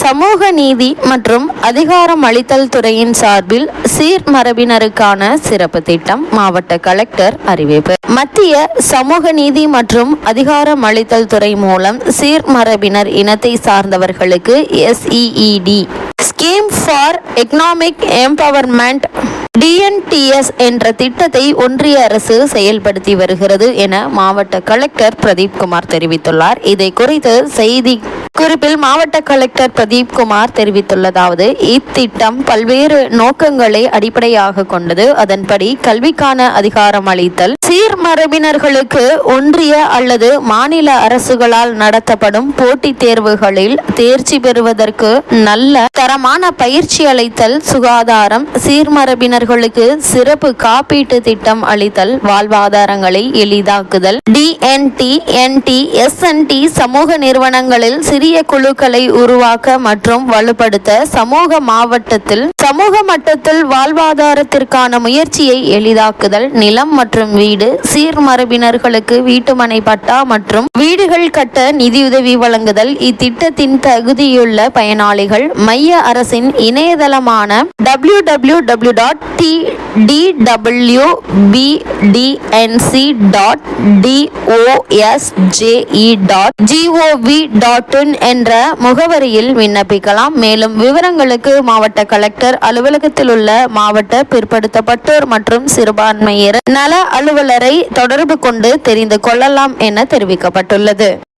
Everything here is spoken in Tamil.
சமூக நீதி மற்றும் அதிகாரம் அளித்தல் துறையின் சார்பில் சீர்மரபினருக்கான சிறப்பு திட்டம் மாவட்ட கலெக்டர் அறிவிப்பு. மத்திய சமூக நீதி மற்றும் அதிகாரம் அளித்தல் துறை மூலம் சீர்மரபினர் இனத்தை சார்ந்தவர்களுக்கு SEED scheme for economic empowerment DNTS என்ற திட்டத்தை ஒன்றிய அரசு செயல்படுத்தி வருகிறது என மாவட்ட கலெக்டர் பிரதீப் குமார் தெரிவித்துள்ளார். இதை குறித்து செய்தி குறிப்பில் மாவட்ட கலெக்டர் பிரதீப் குமார் தெரிவித்துள்ளதாவது இத்திட்டம் பல்வேறு நோக்கங்களை அடிப்படையாக கொண்டது. அதன்படி கல்விக்கான அதிகாரம் அளித்தல் சீர்மரபினர்களுக்கு ஒன்றிய அல்லது மாநில அரசுகளால் நடத்தப்படும் போட்டித் தேர்வுகளில் தேர்ச்சி பெறுவதற்கு நல்ல தரமான பயிற்சி அளித்தல் சுகாதாரம் சீர்மரபினர்களுக்கு சிறப்பு காப்பீட்டு திட்டம் அளித்தல் வாழ்வாதாரங்களை எளிதாக்குதல் டிஎன்டி என்டி எஸ்என்டி சமூக நிறுவனங்களில் சிறிய குழுக்களை உருவாக்க மற்றும் வலுப்படுத்த சமூக மாவட்டத்தில் சமூக மட்டத்தில் வாழ்வாதாரத்திற்கான முயற்சியை எளிதாக்குதல் நிலம் மற்றும் வீடு சீர்மரபினர்களுக்கு வீட்டுமனை பட்டா மற்றும் வீடுகள் கட்ட நிதியுதவி வழங்குதல் இத்திட்டத்தின் தகுதியுள்ள பயனாளிகள் மைய அரசின் இணையதளமான W W W dot D D W DW PDNC dot DOSJE dot GOV dot in என்ற முகவரியில் விண்ணப்பிக்கலாம். மேலும் விவரங்களுக்கு மாவட்ட கலெக்டர் அலுவலகத்தில் உள்ள மாவட்ட பிற்படுத்தப்பட்டோர் மற்றும் சிறுபான்மையினர் நல அலுவலரை தொடர்பு கொண்டு தெரிந்து கொள்ளலாம் என தெரிவிக்கப்பட்டுள்ளது.